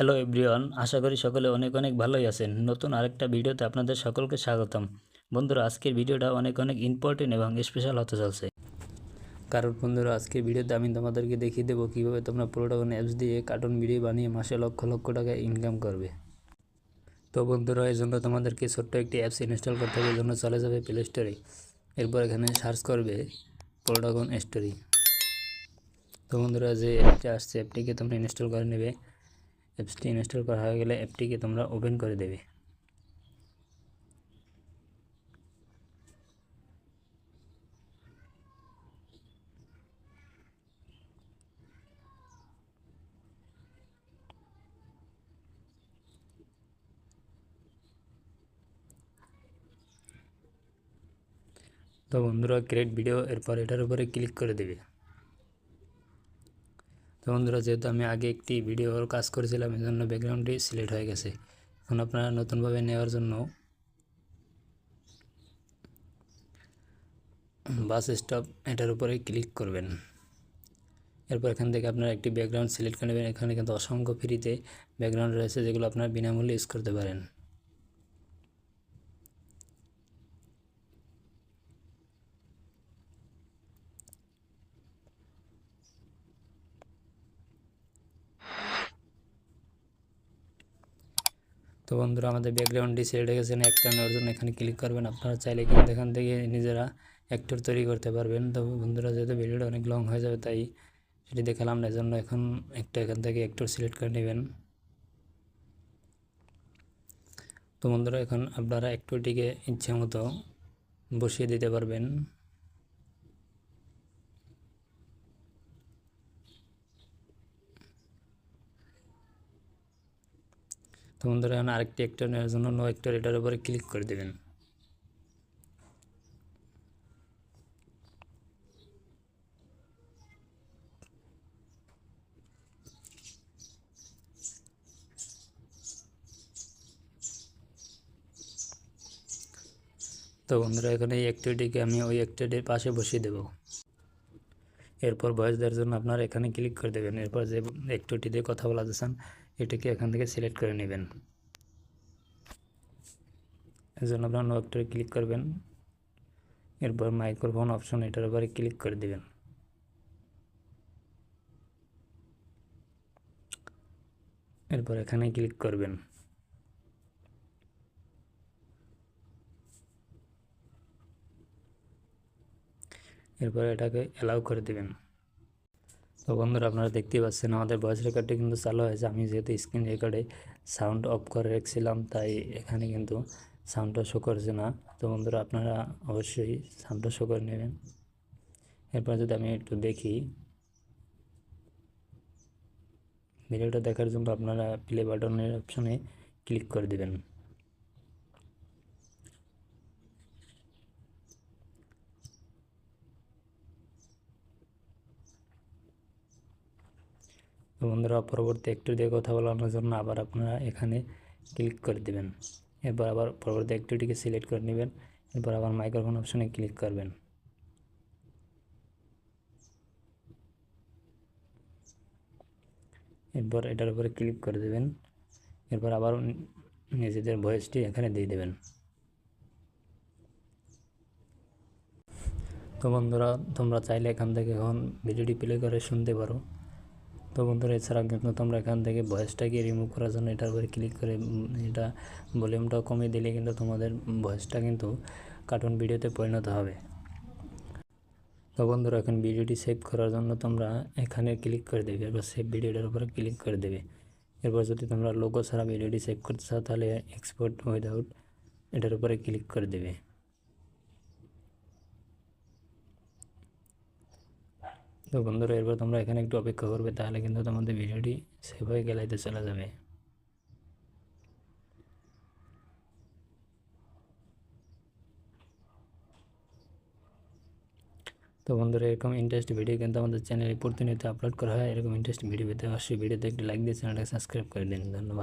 Hello everyone আশা করি সকলে অনেক অনেক ভালোই আছেন। নতুন আরেকটা ভিডিওতে আপনাদের সকলকে স্বাগতম। বন্ধুরা, আজকের ভিডিওটা অনেক অনেক ইম্পর্টেন্ট এবং স্পেশাল হতে চলছে। কারণ বন্ধুরা, আজকের ভিডিওতে আমি তোমাদেরকে দেখিয়ে দেবো কীভাবে তোমরা প্রোডাগন অ্যাপস দিয়ে কার্টুন ভিডিও বানিয়ে মাসে লক্ষ লক্ষ টাকা ইনকাম করবে। তো বন্ধুরা, এই জন্য তোমাদেরকে ছোট্ট একটি অ্যাপস ইনস্টল করতে হবে জন্য চলে যাবে প্লে স্টোরে এরপর এখানে সার্চ করবে প্রোডাগন স্টোরি তো বন্ধুরা, যে অ্যাপটা আসছে অ্যাপটিকে তোমরা ইনস্টল করে নেবে। অ্যাপসটি ইনস্টল করা হয়ে গেলে অ্যাপটিকে তোমরা ওপেন করে দেবে তো বন্ধুরা ক্রিয়েট ভিডিও এরপর এটার উপরে ক্লিক করে দেবে তো বন্ধুরা, যেহেতু আমি আগে একটি ভিডিওর কাজ করেছিলাম এই জন্য ব্যাকগ্রাউন্ডটি সিলেক্ট হয়ে গেছে। এখন আপনারা নতুনভাবে নেওয়ার জন্য বাস স্টপ এটার উপরে ক্লিক করবেন। এরপর এখান থেকে আপনারা একটি ব্যাকগ্রাউন্ড সিলেক্ট করে নেবেন। এখানে কিন্তু অসংখ্য ফ্রিতে ব্যাকগ্রাউন্ড রয়েছে, যেগুলো আপনারা বিনামূল্যে ইউজ করতে পারেন। তো বন্ধুরা, আমাদের ব্যাকগ্রাউন্ডটি সিলেক্ট হয়ে গেছে একটা নেওয়ার জন্য এখানে ক্লিক করবেন। আপনারা চাইলে কিন্তু এখান থেকে নিজেরা অ্যাক্টর তৈরি করতে পারবেন। তো বন্ধুরা, যেহেতু ভিডিওটা অনেক লং হয়ে যাবে, তাই সেটি দেখালাম না জন্য এখন একটা এখান থেকে অ্যাক্টর সিলেক্ট করে নেবেন। তো বন্ধুরা, এখন আপনারা অ্যাক্টরটিকে ইচ্ছে মতো বসিয়ে দিতে পারবেন। তো বন্ধুরা, এখন আরেকটি অ্যাক্টর নেওয়ার জন্য নো অ্যাক্টর এটার উপরে ক্লিক করে দেবেন। তো বন্ধুরা, এখানে এই অ্যাক্টিভিটিকে আমি ওই অ্যাক্টিভিটির পাশে বসিয়ে দেব। এরপর ভয়েস দেওয়ার জন্য আপনারা এখানে ক্লিক করে দেবেন। এরপর যে অ্যাক্টিভিটি দিয়ে কথা বলা যাচ্ছেন এটাকে এখান থেকে সিলেক্ট করে নেবেন। এর জন্য আপনার নো একটারে ক্লিক করবেন। এরপর মাইক্রোফোন অপশন এটার উপরে ক্লিক করে দেবেন। এরপর এখানে ক্লিক করবেন। এরপর এটাকে অ্যালাউ করে দেবেন। তো বন্ধুরা আপনারা দেখতেই পাচ্ছেন, আমাদের ভয়েস রেকর্ডটি কিন্তু চালু হয়েছে। আমি যেহেতু স্ক্রিন রেকর্ডে সাউন্ড অফ করে রেখেছিলাম, তাই এখানে কিন্তু সাউন্ডটা শো করছে না। তো বন্ধুরা আপনারা অবশ্যই সাউন্ডটা শো করে নেবেন। এরপর যদি আমি একটু দেখি ভিডিওটা দেখার জন্য আপনারা প্লে বাটনের অপশনে ক্লিক করে দেবেন। তো বন্ধুরা, পরবর্তী একটু দিয়ে কথা বলানোর জন্য আবার আপনারা এখানে ক্লিক করে দেবেন। এরপর আবার পরবর্তী অ্যাক্টিভিটিকে সিলেক্ট করে নেবেন। এরপর আবার মাইক্রোফোন অপশনে ক্লিক করবেন। এরপর এটার উপরে ক্লিক করে দেবেন। এরপর আবার নিজেদের ভয়েসটি এখানে দিয়ে দেবেন। তো বন্ধুরা, তোমরা চাইলে এখান থেকে এখন ভিডিওটি প্লে করে শুনতে পারো। তো বন্ধুরা এছাড়া কিন্তু তোমরা এখান থেকে ভয়েসটাকে রিমুভ করার জন্য এটার উপরে ক্লিক করে এটা ভলিউমটা কমিয়ে দিলে কিন্তু তোমাদের ভয়েসটা কিন্তু কার্টুন ভিডিওতে পরিণত হবে। তো বন্ধুরা, এখন ভিডিওটি সেভ করার জন্য তোমরা এখানে ক্লিক করে দেবে এরপর সেভ ভিডিওটার উপরে ক্লিক করে দেবে। এরপর যদি তোমরা লোগো ছাড়া ভিডিওটি সেভ করতে চাও, তাহলে এক্সপোর্ট উইদাউট এটার উপরে ক্লিক করে দেবে। তো বন্ধুরা, এরপর তোমরা এখানে একটু অপেক্ষা করবে, তাহলে কিন্তু তোমাদের ভিডিওটি সেভ হয়ে গেলাইতে চলে যাবে। তো বন্ধুরা, এরকম ইন্টারেস্ট ভিডিও কিন্তু আমাদের চ্যানেলে প্রতিনিয়ত আপলোড করা হয়। এরকম ইন্টারেস্ট ভিডিও পেতে অবশ্যই ভিডিওতে একটি লাইক দিয়ে চ্যানেলটাকে সাবস্ক্রাইব করে দিন। ধন্যবাদ।